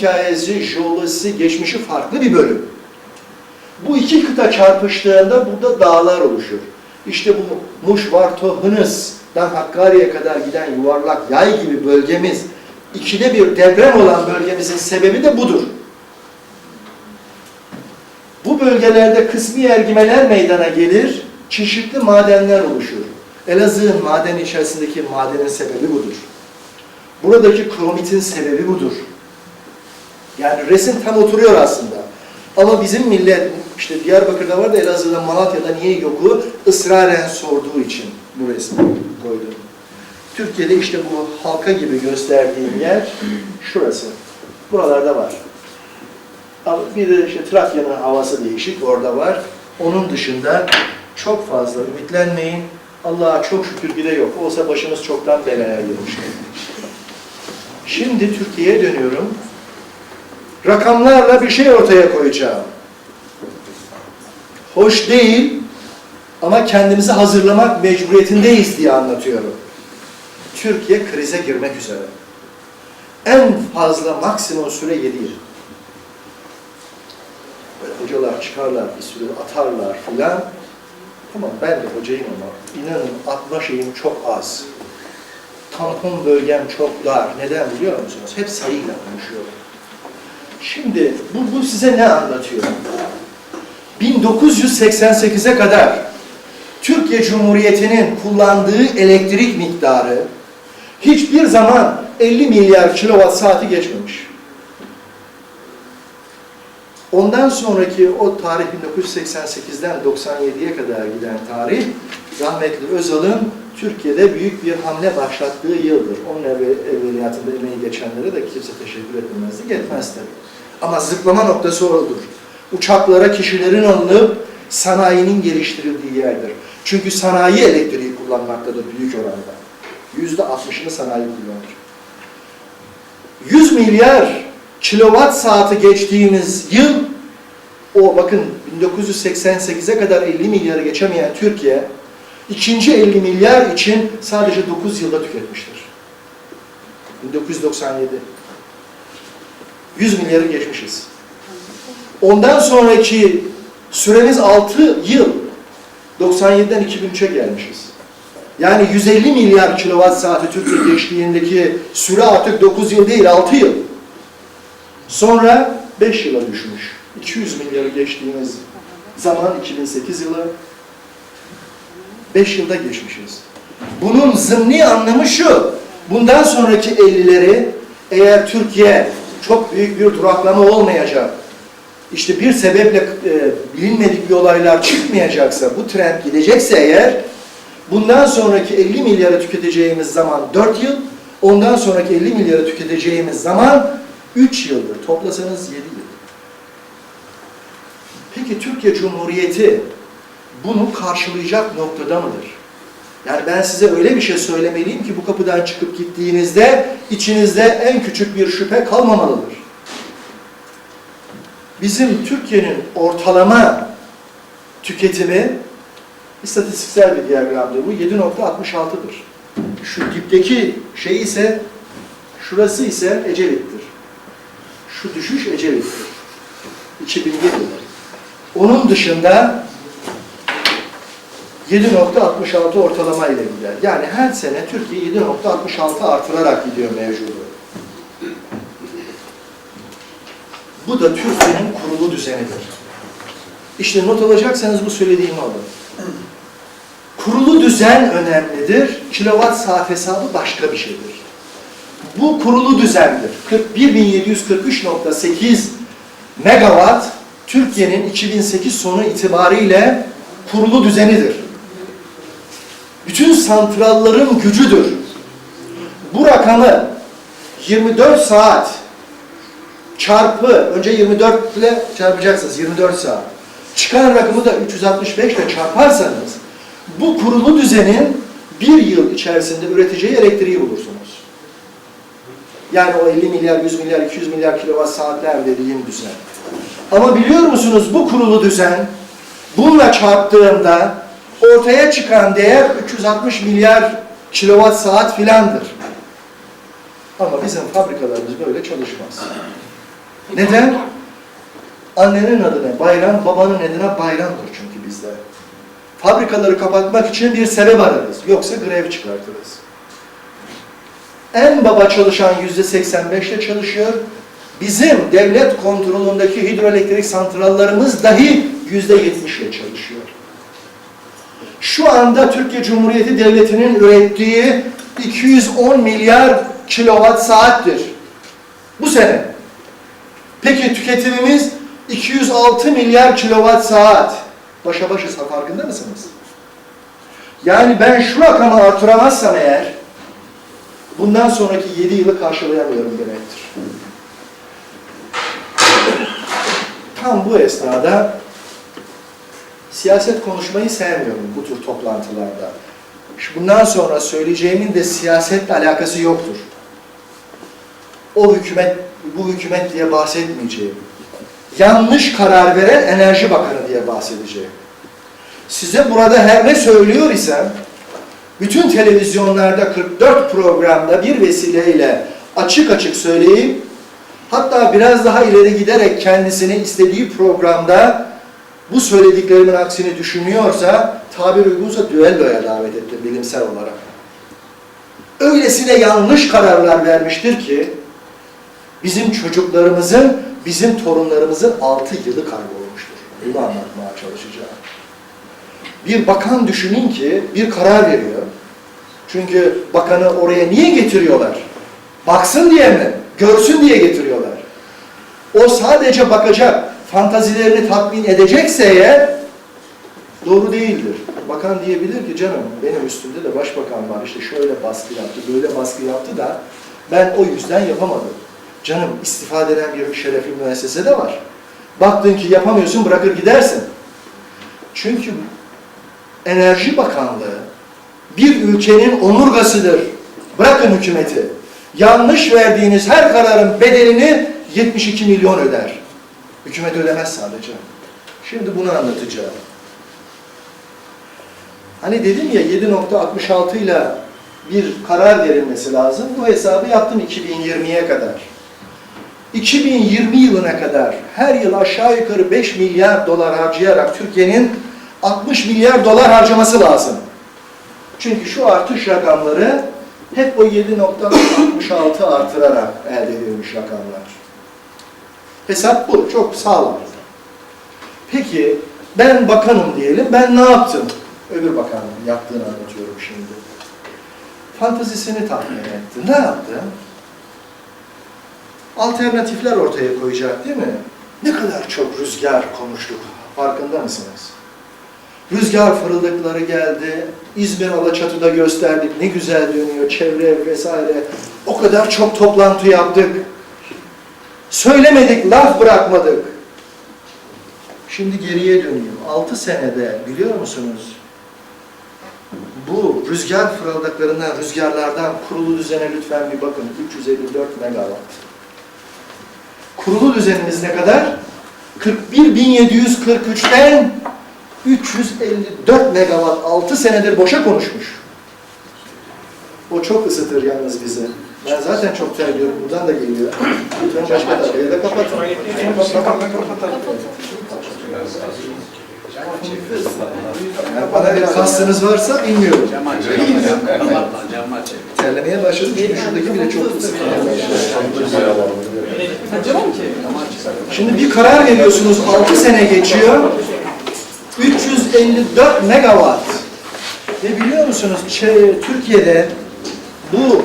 hikayesi, jeolojisi, geçmişi farklı bir bölüm. Bu iki kıta çarpıştığında burada dağlar oluşur. İşte bu Muş, Varto, Hınıs'dan Hakkari'ye kadar giden yuvarlak yay gibi bölgemiz, ikide bir deprem olan bölgemizin sebebi de budur. Bu bölgelerde kısmi ergimeler meydana gelir, çeşitli madenler oluşur. Elazığ'ın maden içerisindeki madenin sebebi budur. Buradaki kromitin sebebi budur. Yani resim tam oturuyor aslında. Ama bizim millet, işte Diyarbakır'da var da Elazığ'da, Malatya'da niye yoku ısraren sorduğu için bu resmi koydum. Türkiye'de işte bu halka gibi gösterdiğim yer şurası. Buralarda var. Bir de işte Trakya'nın havası değişik, orada var. Onun dışında çok fazla ümitlenmeyin. Allah'a çok şükür bir de yok. Olsa başımız çoktan belaya girmişti. Şimdi Türkiye'ye dönüyorum. Rakamlarla bir şey ortaya koyacağım. Hoş değil ama kendimizi hazırlamak mecburiyetindeyiz diye anlatıyorum. Türkiye krize girmek üzere. En fazla maksimum süre 7 yıl. Böyle hocalar çıkarlar, bir sürü atarlar filan. Tamam ben de hocayım ama inanın atma şeyim çok az. Tampon bölgem çok dar. Neden biliyor musunuz? Hep sayıyla konuşuyorum. Şimdi bu, bu size ne anlatıyor? 1988'e kadar Türkiye Cumhuriyeti'nin kullandığı elektrik miktarı hiçbir zaman 50 milyar kilowatt saati geçmemiş. Ondan sonraki o tarih 1988'den 97'ye kadar giden tarih rahmetli Özal'ın Türkiye'de büyük bir hamle başlattığı yıldır. Onun evvel- evveliyatında emeği geçenlere de kimse teşekkür etmemezlik etmez. Ama zıplama noktası odur. Uçaklara kişilerin alınıp sanayinin geliştirildiği yerdir. Çünkü sanayi elektriği kullanmaktadır büyük oranda. Yüzde altmışını sanayi kullanır. 100 milyar kilowatt saati geçtiğimiz yıl o bakın 1988'e kadar 50 milyarı geçemeyen Türkiye ikinci 50 milyar için sadece 9 yılda tüketmiştir. 1997. 100 milyarı geçmişiz. Ondan sonraki süremiz 6 yıl. 97'den 2003'e gelmişiz. Yani 150 milyar kilowatt saati Türkiye geçtiğindeki süre artık 9 yıl değil 6 yıl. Sonra 5 yıla düşmüş. 200 milyarı geçtiğimiz zaman 2008 yılı 5 yılda geçmişiz. Bunun zımni anlamı şu. Bundan sonraki 50'leri eğer Türkiye çok büyük bir duraklama olmayacak, işte bir sebeple e, bilinmedik bir olaylar çıkmayacaksa, bu trend gidecekse eğer, bundan sonraki 50 milyarı tüketeceğimiz zaman 4 yıl, ondan sonraki 50 milyarı tüketeceğimiz zaman 3 yıldır. Toplasanız 7 yıl. Peki Türkiye Cumhuriyeti bunu karşılayacak noktada mıdır? Yani ben size öyle bir şey söylemeliyim ki bu kapıdan çıkıp gittiğinizde içinizde en küçük bir şüphe kalmamalıdır. Bizim Türkiye'nin ortalama tüketimi istatistiksel bir diyagramdır bu 7.66'dır. Şu dipteki şey ise şurası ise Ecevit'tir. Şu düşüş Ecevit'tir. 2007 yılı. Onun dışında 7.66 ortalama ile gider. Yani her sene Türkiye 7.66 artırarak gidiyor mevcudu. Bu da Türkiye'nin kurulu düzenidir. İşte not alacaksanız bu söylediğimi alın. Kurulu düzen önemlidir. Kilowatt saat hesabı başka bir şeydir. Bu kurulu düzendir. 41.743.8 megawatt Türkiye'nin 2008 sonu itibariyle kurulu düzenidir. Bütün santralların gücüdür. Bu rakamı 24 saat çarpı, önce 24 ile çarpacaksınız, 24 saat. Çıkan rakamı da 365 ile çarparsanız, bu kurulu düzenin bir yıl içerisinde üreteceği elektriği bulursunuz. Yani o 50 milyar, 100 milyar, 200 milyar kilowatt saatler dediğim düzen. Ama biliyor musunuz bu kurulu düzen, bununla çarptığımda ortaya çıkan değer 360 milyar kilowatt saat filandır. Ama bizim fabrikalarımız böyle çalışmaz. Neden? Annenin adına bayram, babanın adına bayramdır çünkü bizde. Fabrikaları kapatmak için bir sebep ararız. Yoksa grev çıkartırız. En baba çalışan yüzde 85'te çalışıyor. Bizim devlet kontrolündeki hidroelektrik santrallarımız dahi yüzde 70'le çalışıyor. Şu anda Türkiye Cumhuriyeti Devleti'nin ürettiği 210 milyar kilowatt saattir. Bu sene. Peki tüketimimiz 206 milyar kilowatt saat. Başa başa farkında mısınız? Yani ben şu rakamı artıramazsam eğer bundan sonraki 7 yılı karşılayamıyorum demektir. Tam bu esnada siyaset konuşmayı sevmiyorum bu tür toplantılarda. Bundan sonra söyleyeceğimin de siyasetle alakası yoktur. O hükümet, bu hükümet diye bahsetmeyeceğim. Yanlış karar veren Enerji Bakanı diye bahsedeceğim. Size burada her ne söylüyor isem, bütün televizyonlarda 44 programda bir vesileyle açık açık söyleyip, hatta biraz daha ileri giderek kendisini istediği programda bu söylediklerimin aksini düşünüyorsa, tabir uygunsa düelloya davet etti bilimsel olarak. Öylesine yanlış kararlar vermiştir ki, bizim çocuklarımızın, bizim torunlarımızın altı yılı kaybolmuştur. Bunu anlatmaya çalışacağım. Bir bakan düşünün ki bir karar veriyor. Çünkü bakanı oraya niye getiriyorlar? Baksın diye mi? Görsün diye getiriyorlar. O sadece bakacak, fantazilerini tatmin edecekse eğer doğru değildir. Bakan diyebilir ki canım benim üstümde de başbakan var işte şöyle baskı yaptı, böyle baskı yaptı da ben o yüzden yapamadım. Canım istifade eden bir şerefli müessese de var. Baktın ki yapamıyorsun bırakır gidersin. Çünkü Enerji Bakanlığı bir ülkenin omurgasıdır. Bırakın hükümeti. Yanlış verdiğiniz her kararın bedelini 72 milyon öder. Hükümet ödemez sadece. Şimdi bunu anlatacağım. Hani dedim ya 7.66 ile bir karar verilmesi lazım. Bu hesabı yaptım 2020'ye kadar. 2020 yılına kadar her yıl aşağı yukarı 5 milyar dolar harcayarak Türkiye'nin 60 milyar dolar harcaması lazım. Çünkü şu artış rakamları hep o 7.66 artırarak elde edilmiş rakamlar. Hesap bu. Çok sağlam. Peki ben bakanım diyelim. Ben ne yaptım? Öbür bakanın yaptığını anlatıyorum şimdi. Fantazisini tahmin etti. Ne yaptı? Alternatifler ortaya koyacak değil mi? Ne kadar çok rüzgar konuştuk. Farkında mısınız? Rüzgar fırıldıkları geldi. İzmir Alaçatı'da gösterdik. Ne güzel dönüyor. Çevre vesaire. O kadar çok toplantı yaptık. Söylemedik, laf bırakmadık. Şimdi geriye döneyim. 6 senede biliyor musunuz? Bu rüzgar fırıldıklarından, rüzgarlardan kurulu düzene lütfen bir bakın. 354 megawatt. Kurulu düzenimiz ne kadar? 41.743'ten 354 megawatt 6 senedir boşa konuşmuş. O çok ısıtır yalnız bizi. Ben zaten çok terliyorum. Buradan da geliyor. Lütfen başka tabloya da kapatın. Yani bana bir kastınız varsa bilmiyorum. Terlemeye başladım çünkü şuradaki bile çok başladı. Şimdi bir karar veriyorsunuz, 6 sene geçiyor. 354 megawatt. Ve biliyor musunuz Ç- Türkiye'de bu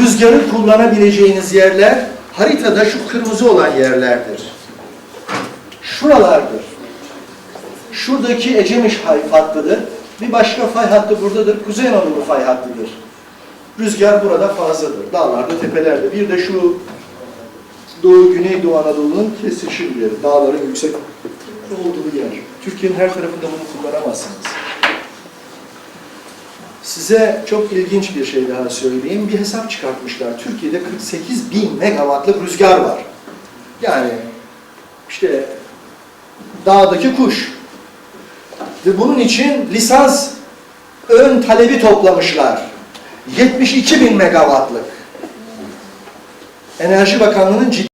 rüzgarı kullanabileceğiniz yerler haritada şu kırmızı olan yerlerdir. Şuralardır. Şuradaki Ecemiş fay hattıdır. Bir başka fay hattı buradadır. Kuzey Anadolu fay hattıdır. Rüzgar burada fazladır. Dağlarda, tepelerde. Bir de şu Doğu, Güneydoğu Anadolu'nun kesişim yeri. Dağların yüksek olduğu yer. Türkiye'nin her tarafında bunu kullanamazsınız. Size çok ilginç bir şey daha söyleyeyim. Bir hesap çıkartmışlar. Türkiye'de 48 bin megawattlık rüzgar var. Yani işte dağdaki kuş. Ve bunun için lisans ön talebi toplamışlar. 72 bin megawattlık. Enerji Bakanlığı'nın ciddi